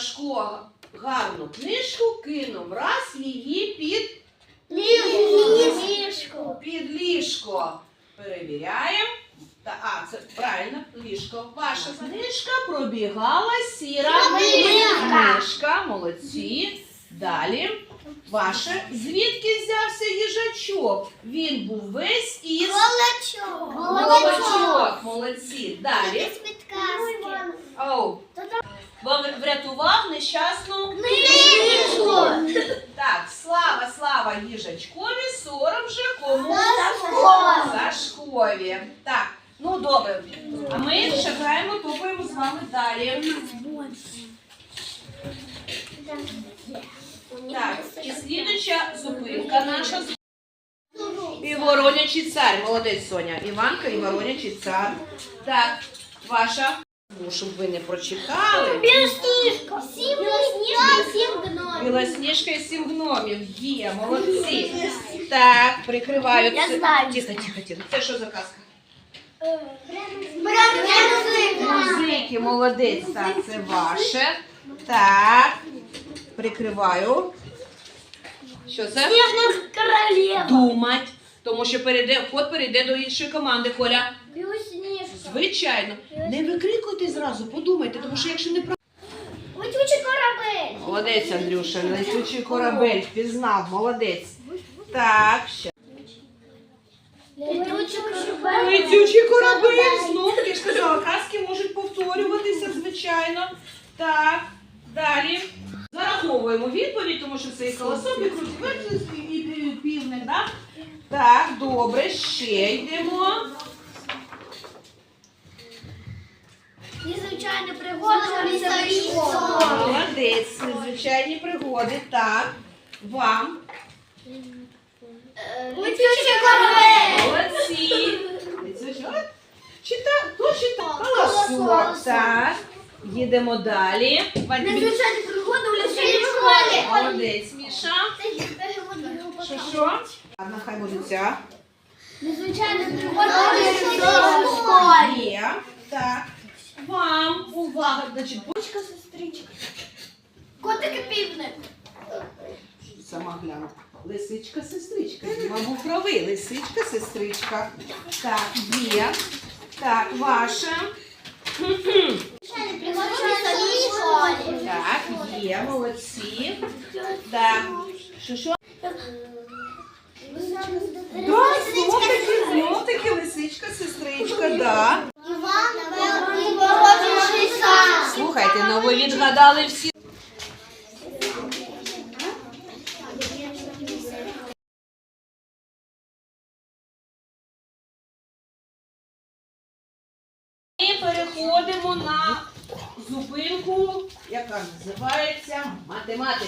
Сашко гарну книжку кинув, раз її під, Ліжко. під ліжко. Перевіряємо. Та, а, це правильно, ліжко. Ваша книжка пробігала сіра Книжка. Молодці. Далі. Ваше. Звідки взявся їжачок? Він був весь із Волочок. Молодці. Далі. Врятував нещасну Книжку. Так, слава, слава їжачкові, сором же кому. Сашкові. Так, ну добре. А ми шагаємо, тупаємо з вами далі. Так, і слідуча зупинка наша. І воронячий цар. Молодець Соня. Іванка і воронячий цар. Так, ваша. Ну, щоб ви не прочитали. Білосніжка. Сім білосніжка, сім гномів. Білосніжка і сім гномів. Є, молодці. Так, прикриваю. Я Це- знаю. Тихо, тихо, тихо. Це що за казка? Музики, молодець. Так, це ваше. Так. Прикриваю. Що це? Снежна королева. Думать. Тому що перейде, ход перейде до іншої команди, Коля. Білосніжка. Звичайно. Не викрикуйте зразу, подумайте, тому що якщо не Летючий корабель. Молодець, Андрюша, летючий корабель, впізнав, молодець. Так, ще. Летючий корабель. Летючий корабель, знов, я ж казала, казки можуть повторюватися, звичайно. Так, далі. Зараховуємо відповідь, тому що це і колосок, і крутівець, і і півник, так? Так, добре, ще йдемо. Незвичайна пригода в лісовій Молодець, незвичайні пригоди. Так, вам. Летючий корабель. Молодці. Чита, хто читав? Колосок. Так, їдемо далі. Незвичайна пригода у лісовій школі. Молодець, Міша. Що, що? Ладно, хай буде ця. Незвичайна пригода у школі. Є. Так. Вам увага. Значить, Бочка сестричка. Котик і півник. сама гляну. Лисичка, сестричка. Діма був правий. Лисичка, сестричка. Так, є. Так, ваша. Так, є, молодці. Так. Що, що? Да, знов таки, знов таки лисичка, сестричка, да. Іван Великий сам. Слухайте, ну ви відгадали всі. Ми переходимо на зупинку, яка називається математика.